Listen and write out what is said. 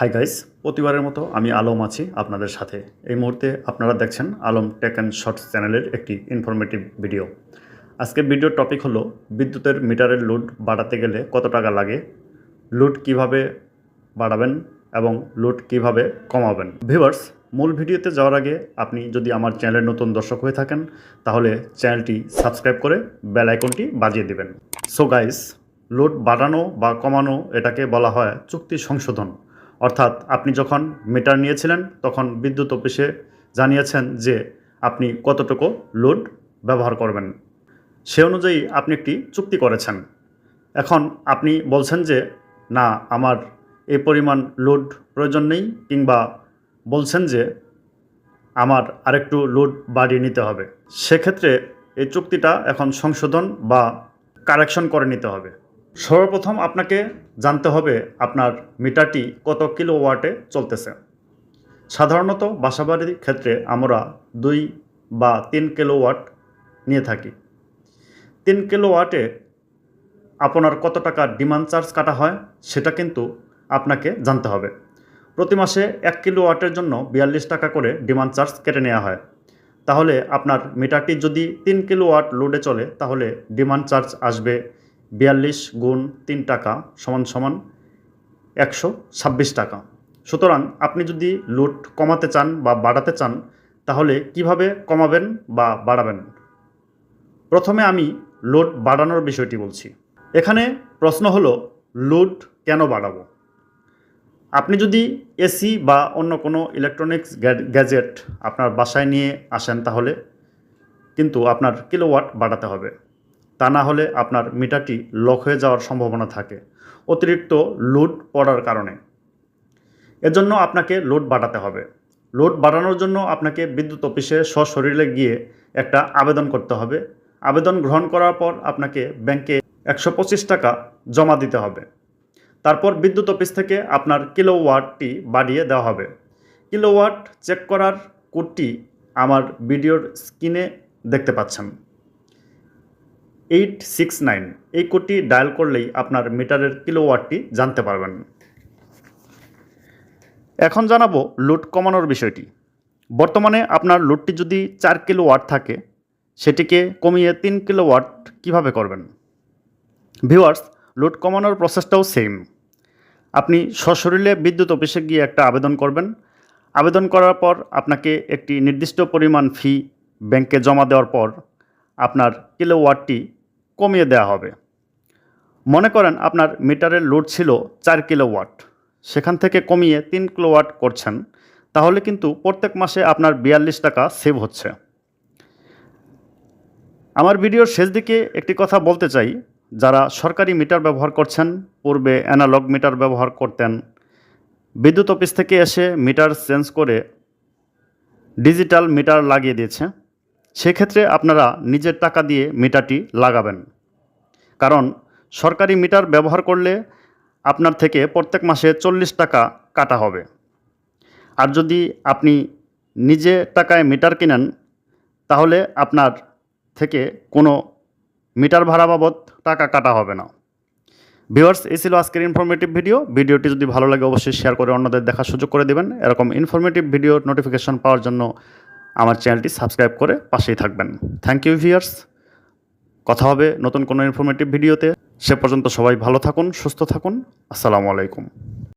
Hi guys প্রতিবারের মতো আমি আলম আছি আপনাদের সাথে। এই মুহূর্তে আপনারা দেখছেন আলম টেক অ্যান্ড শর্টস চ্যানেলের একটি ইনফরমেটিভ ভিডিও আজকের ভিডিওর টপিক হলো, বিদ্যুতের মিটারের লোড বাড়াতে গেলে কত টাকা লাগে লোড কীভাবে বাড়াবেন এবং লোড কীভাবে কমাবেন। ভিভার্স মূল ভিডিওতে যাওয়ার আগে আপনি যদি আমার চ্যানেলের নতুন দর্শক হয়ে থাকেন, তাহলে চ্যানেলটি সাবস্ক্রাইব করে বেল আইকনটি বাজিয়ে দিবেন। সো গাইস লোড বাড়ানো বা কমানো এটাকে বলা হয় চুক্তি সংশোধন। অর্থাৎ আপনি যখন মিটার নিয়েছিলেন, তখন বিদ্যুৎ অফিসে জানিয়েছেন যে আপনি কতটুকু লোড ব্যবহার করবেন। সে অনুযায়ী আপনি একটি চুক্তি করেছেন। এখন আপনি বলছেন যে, না, আমার এই পরিমাণ লোড প্রয়োজন নেই, কিংবা বলছেন যে, আমার আরেকটু লোড বাড়িয়ে নিতে হবে। সেক্ষেত্রে এই চুক্তিটা এখন সংশোধন বা কারেকশন করে নিতে হবে। সর্বপ্রথম আপনাকে জানতে হবে আপনার মিটারটি কত কিলো ওয়াটে চলতেছে। সাধারণত বাসাবাড়ির ক্ষেত্রে আমরা দুই বা তিন কিলো ওয়াট নিয়ে থাকি। তিন কিলো ওয়াটে আপনার কত টাকা ডিমান্ড চার্জ কাটা হয় সেটা কিন্তু আপনাকে জানতে হবে। প্রতি মাসে এক কিলো ওয়াটের জন্য বিয়াল্লিশ টাকা করে ডিমান্ড চার্জ কেটে নেওয়া হয়। তাহলে আপনার মিটারটি যদি তিন কিলো ওয়াট লোডে চলে তাহলে ডিমান্ড চার্জ আসবে বিয়াল্লিশ গুণ তিন টাকা সমান সমান একশো ছাব্বিশ টাকা। সুতরাং আপনি যদি লোড কমাতে চান বা বাড়াতে চান, তাহলে কীভাবে কমাবেন বা বাড়াবেন? প্রথমে আমি লোড বাড়ানোর বিষয়টি বলছি। এখানে প্রশ্ন হলো লোড কেন বাড়াবো? আপনি যদি এসি বা অন্য কোনো ইলেকট্রনিক্স গ্যাজেট আপনার বাসায় নিয়ে আসেন তাহলে কিন্তু আপনার কিলোওয়াট বাড়াতে হবে। তা না হলে আপনার মিটারটি লক হয়ে যাওয়ার সম্ভাবনা থাকে। অতিরিক্ত লোড পড়ার কারণে। এজন্য আপনাকে লোড বাড়াতে হবে। লোড বাড়ানোর জন্য আপনাকে বিদ্যুৎ অফিসে সশরীরে গিয়ে একটা আবেদন করতে হবে। আবেদন গ্রহণ করার পর আপনাকে ব্যাংকে একশো পঁচিশ টাকা জমা দিতে হবে। তারপর বিদ্যুৎ অফিস থেকে আপনার কিলোওয়াটটি বাড়িয়ে দেওয়া হবে। কিলোওয়াট চেক করার কোডটি আমার ভিডিওর স্ক্রিনে দেখতে পাচ্ছেন। এইট সিক্স নাইন এই কোডটি ডায়াল করলেই আপনার মিটারের কিলোওয়াটটি জানতে পারবেন। এখন জানাব লোড কমানোর বিষয়টি। বর্তমানে আপনার লোডটি যদি চার কিলো ওয়াট থাকে, সেটিকে কমিয়ে তিন কিলো ওয়াট কীভাবে করবেন? ভিউয়ার্স লোড কমানোর প্রসেসটাও সেম। আপনি সশরীরে বিদ্যুৎ অফিসে গিয়ে একটা আবেদন করবেন। আবেদন করার পর আপনাকে একটি নির্দিষ্ট পরিমাণ ফি ব্যাংকে জমা দেওয়ার পর আপনার কিলো ওয়াটটি কমিয়ে দেওয়া হবে। মনে করেন আপনার মিটারের লোড ছিল চার কিলো ওয়াট সেখান থেকে কমিয়ে তিন কিলো ওয়াট করছেন। তাহলে কিন্তু প্রত্যেক মাসে আপনার বিয়াল্লিশ টাকা সেভ হচ্ছে। আমার ভিডিওর শেষ দিকে একটি কথা বলতে চাই। যারা সরকারি মিটার ব্যবহার করছেন, পূর্বে অ্যানালগ মিটার ব্যবহার করতেন, বিদ্যুৎ অফিস থেকে এসে মিটার চেঞ্জ করে ডিজিটাল মিটার লাগিয়ে দিয়েছে। সেক্ষেত্রে আপনারা নিজের টাকা দিয়ে মিটারটি লাগাবেন। কারণ সরকারি মিটার ব্যবহার করলে আপনার থেকে প্রত্যেক মাসে চল্লিশ টাকা কাটা হবে। আর যদি আপনি নিজে টাকায় মিটার কিনেন, তাহলে আপনার থেকে কোনো মিটার ভাড়া বাবদ টাকা কাটা হবে না। ভিউয়ার্স, এই ছিল আজকের ইনফরমেটিভ ভিডিও ভিডিওটি যদি ভালো লাগে, অবশ্যই শেয়ার করে অন্যদের দেখার সুযোগ করে দেবেন। এরকম ইনফরমেটিভ ভিডিও নোটিফিকেশন পাওয়ার জন্য আমার চ্যানেলটি সাবস্ক্রাইব করে পাশেই থাকবেন। থ্যাংক ইউ ভিউয়ার্স কথা হবে নতুন কোনো ইনফরমেটিভ ভিডিওতে। সে পর্যন্ত সবাই ভালো থাকুন, সুস্থ থাকুন। আসসালামু আলাইকুম।